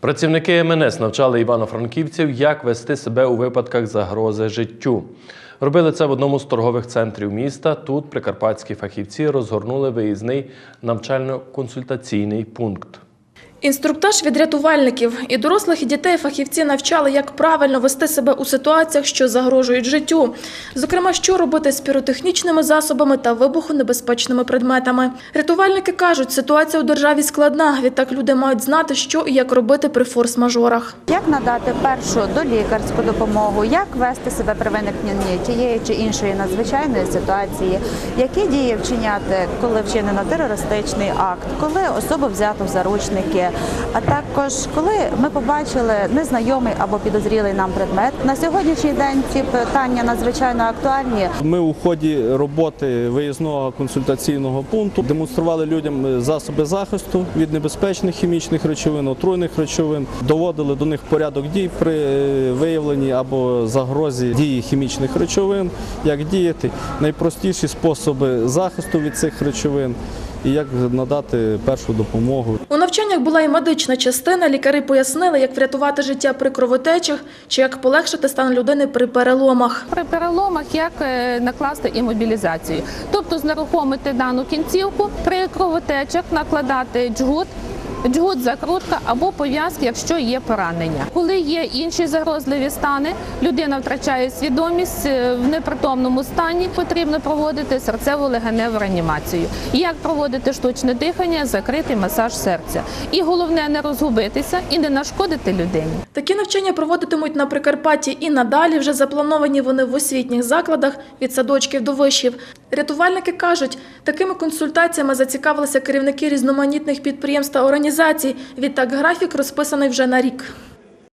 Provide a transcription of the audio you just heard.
Працівники МНС навчали івано-франківців, як вести себе у випадках загрози життю. Робили це в одному з торгових центрів міста. Тут прикарпатські фахівці розгорнули виїзний навчально-консультаційний пункт. Інструктаж від рятувальників і дорослих і дітей фахівці навчали, як правильно вести себе у ситуаціях, що загрожують життю. Зокрема, що робити з піротехнічними засобами та вибухонебезпечними предметами. Рятувальники кажуть, ситуація у державі складна. Відтак люди мають знати, що і як робити при форс-мажорах. Як надати першу долікарську допомогу, як вести себе при виникненні тієї чи іншої надзвичайної ситуації, які дії вчиняти, коли вчинено терористичний акт, коли особу взято в заручники, а також коли ми побачили незнайомий або підозрілий нам предмет. На сьогоднішній день ці питання надзвичайно актуальні. Ми у ході роботи виїзного консультаційного пункту демонстрували людям засоби захисту від небезпечних хімічних речовин, отруйних речовин, доводили до них порядок дій при виявленні або загрозі дії хімічних речовин, як діяти, найпростіші способи захисту від цих речовин і як надати першу допомогу. У навчаннях була і медична частина. Лікарі пояснили, як врятувати життя при кровотечах чи як полегшити стан людини при переломах. При переломах як е, накласти імобілізацію, тобто знерухомити дану кінцівку, при кровотечах накладати джгут. Джгут, закрутка або пов'язки, якщо є поранення. Коли є інші загрозливі стани, людина втрачає свідомість е, в непритомному стані. Потрібно проводити серцево-легеневу реанімацію. Як проводити штучне дихання, закритий масаж серця. І головне не розгубитися і не нашкодити людині. Такі навчання проводитимуть на Прикарпатті і надалі. Вже заплановані вони в освітніх закладах від садочків до вишів. Рятувальники кажуть, такими консультаціями зацікавилися керівники різноманітних підприємств та організацій. Відтак графік розписаний вже на рік.